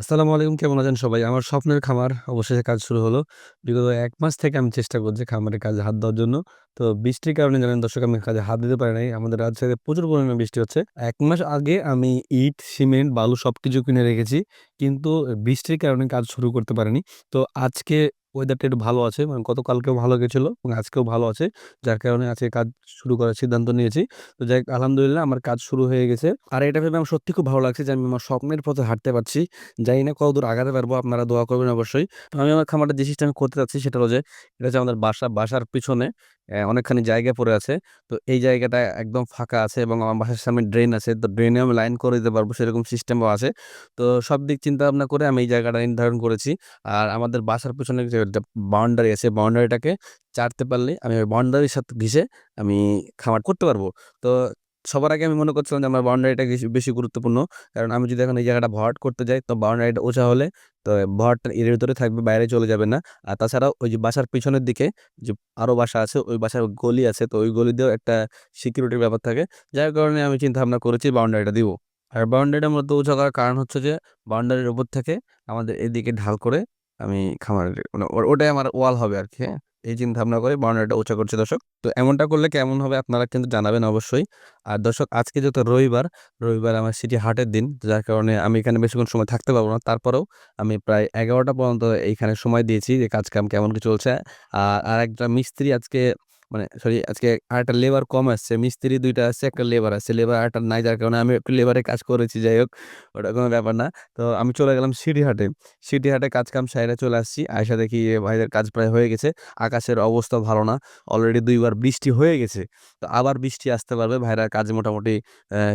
আসসালামু আলাইকুম কেমন আছেন সবাই? আমার স্বপ্নের খামার অবশেষে কাজ শুরু হলো। বিগত এক মাস থেকে আমি চেষ্টা করছি খামারের কাজে হাত দেওয়ার জন্য। তো বৃষ্টির কারণে জানেন দর্শক আমি কাজে হাত দিতে পারি নাই। আমাদের রাজশাহীতে প্রচুর পরিমাণে বৃষ্টি হচ্ছে। এক মাস আগে আমি ইট, সিমেন্ট, বালু সব কিছু কিনে রেখেছি। কিন্তু বৃষ্টির কারণে কাজ শুরু করতে পারিনি। তো আজকে ওয়েদারটা একটু ভালো আছে। মানে গতকালকেও ভালো গেছিল এবং আজকেও ভালো আছে। যার কারণে আজকে কাজ শুরু করার সিদ্ধান্ত নিয়েছি। তো যাই আলহামদুলিল্লাহ আমার কাজ শুরু হয়ে গেছে। আর এটা ভেবে আমার সত্যি খুব ভালো লাগছে যে আমি আমার স্বপ্নের পথে হাঁটতে পারছি। জানি না কতদূর আগাতে পারব। আপনারা দোয়া করবেন অবশ্যই। আমি আমার খামারটা যে সিস্টেমে করতে চাচ্ছি সেটা হলো যে, এটা হচ্ছে আমাদের বাসা। বাসার পিছনে অনেকখানি জায়গা পড়ে আছে। তো এই জায়গাটা একদম ফাঁকা আছে এবং আমার বাসার সামনে ড্রেন আছে। তো ড্রেনে আমি লাইন করে দিতে পারব সেরকম সিস্টেমও আছে। তো সব দিক চিন্তা ভাবনা করে আমি এই জায়গাটা নির্ধারণ করেছি। আর আমাদের বাসার পিছনে যে বাউন্ডারি আছে, বাউন্ডারিটাকে চারতে পারলে আমি ওই বাউন্ডারির সাথে ঘিষে আমি খামার করতে পারব। তো সবার আগে আমি মনে করছিলাম যে আমার বাউন্ডারিটা বেশি গুরুত্বপূর্ণ। কারণ আমি যদি এখন এই জায়গাটা ভরাট করতে যাই, তো বাউন্ডারিটা উঁচা হলে তো ভরাটটা এর ভিতরে থাকবে, বাইরে চলে যাবে না। আর তাছাড়াও ওই যে বাসার পিছনের দিকে যে আরও বাসা আছে, ওই বাসার গলি আছে। তো ওই গলি দিয়েও একটা সিকিউরিটির ব্যাপার থাকে। যার কারণে আমি চিন্তা ভাবনা করেছি বাউন্ডারিটা দিব। আর বাউন্ডারিটা মূলত উঁচা করার কারণ হচ্ছে যে বাউন্ডারির উপর থেকে আমাদের এদিকে ঢাল করে আমি খামারের মানে ওটাই আমার ওয়াল হবে আর কি হ্যাঁ? এই চিন্তা ভাবনা করে বর্ণনাটা উঁচা করছে দর্শক। তো এমনটা করলে কেমন হবে আপনারা কিন্তু জানাবেন অবশ্যই। আর দর্শক আজকে যেহেতু রবিবার, রবিবার আমার সিটি হাটের দিন। যার কারণে আমি এখানে বেশিক্ষণ সময় থাকতে পারব না। তারপরেও আমি প্রায় ১১টা পর্যন্ত এইখানে সময় দিয়েছি যে কাজকাম কেমন কি চলছে। আর একটা মিস্ত্রি আজকে মানে সরি আজকে আরেকটা লেবার কম আসছে। মিস্ত্রি দুইটা আসছে, একটা লেবার আসছে লেবার আরেকটা নাই যার কারণে আমি একটু লেবারে কাজ করেছি যাই হোক। ওটা কোনো ব্যাপার না। তো আমি চলে গেলাম সিটিহাটে। সিটিহাটে কাজ-কাম সাইরা চলে আসছি। আয়সা দেখি ভাইদের কাজ প্রায় হয়ে গেছে। আকাশের অবস্থা ভালো না। অলরেডি দুইবার বৃষ্টি হয়ে গেছে। তো আবার বৃষ্টি আসতে পারবে। ভাইরা কাজ মোটামুটি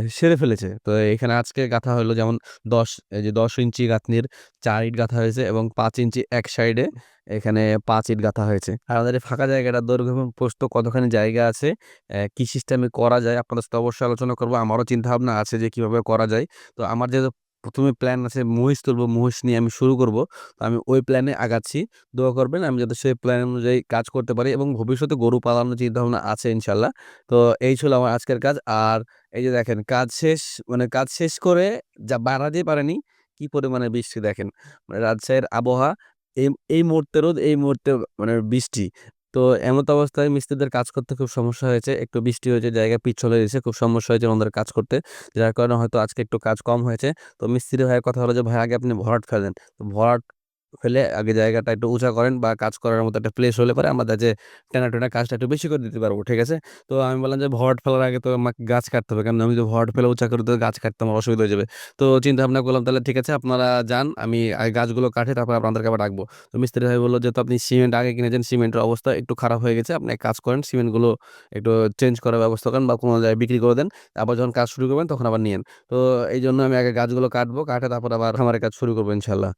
সেরে ফেলেছে। তো এখানে আজকে গাঁথা হলো যেমন ১০ এই যে ১০ ইঞ্চি গাঁথনির চার ইট গাঁথা হয়েছে এবং পাঁচ ইঞ্চি এক সাইডে এখানে পাঁচ ইট গাঁথা হয়েছে। আর আমাদের ফাঁকা জায়গাটা দৈর্ঘ্য এবং প্রস্থ কতখানি জায়গা আছে, কি সিস্টেমে করা যায় আপনাদের সাথে অবশ্যই আলোচনা করব আমারও চিন্তাভাবনা আছে যে কীভাবে করা যায়। তো আমার যেহেতু প্রথমে প্ল্যান আছে মহিষ তুলবো, মহিষ নিয়ে আমি শুরু করব। তো আমি ওই প্ল্যানে আগাচ্ছি। দোয়া করবেন আমি যাতে সেই প্ল্যান অনুযায়ী কাজ করতে পারি এবং ভবিষ্যতে গরু পালানোর চিন্তাভাবনা আছে ইনশাল্লাহ তো এই ছিল আমার আজকের কাজ। আর এই যে দেখেন কাজ শেষ মানে কাজ শেষ করে যা বাড়াতেই পারেনি, কি পরিমাণে বৃষ্টি দেখেন। মানে রাজশাহীর আবহাওয়া এই এই মুহূর্তে রোদ, এই মুহূর্তে মানে বৃষ্টি। তো এমত অবস্থায় মিস্ত্রিদের কাজ করতে খুব সমস্যা হয়েছে। একটু বৃষ্টি হয়েছে, জায়গা পিচ চলে গেছে। খুব সমস্যা হয়েছে ওনাদের কাজ করতে। যার কারণে হয়তো আজকে একটু কাজ কম হয়েছে। তো মিস্ত্রি ভাইয়ের কথা হলো যে, "ভাই আগে আপনি ভরাট ফেলেন।" তো ভরাট ফেলে আগে জায়গাটা একটু উঁচা করেন বা কাজ করার মতো একটা প্লেস হলে পরে আমাদের যে যায় টেনা-টুনা কাজটা একটু বেশি করে দিতে পারব। ঠিক আছে? তো আমি বললাম যে, "ভরাট ফেলার আগে তো আমাকে গাছ কাটতে হবে। কারণ আমি যদি ভরাট ফেলে উঁচা করে দিই গাছ কাটতে আমার অসুবিধা হয়ে যাবে।" তো চিন্তা ভাবনা করলাম তাহলে ঠিক আছে আপনারা যান। আমি গাছগুলো কাটে তারপর আপনাদেরকে আবার ডাকবো। তো মিস্ত্রি ভাই বলল, "যেহেতু আপনি সিমেন্ট আগে কিনেছেন, সিমেন্টের অবস্থা একটু খারাপ হয়ে গেছে। আপনি কাজ করেন সিমেন্টগুলো একটু চেঞ্জ করার ব্যবস্থা করেন বা কোনো জায়গায় বিক্রি করে দেন। আবার যখন কাজ শুরু করবেন তখন আবার নিয়েন।" তো এই জন্য আমি আগে গাছগুলো কাটবো। কাটে তারপর আবার আমার কাজ শুরু করব ইনশাআল্লাহ।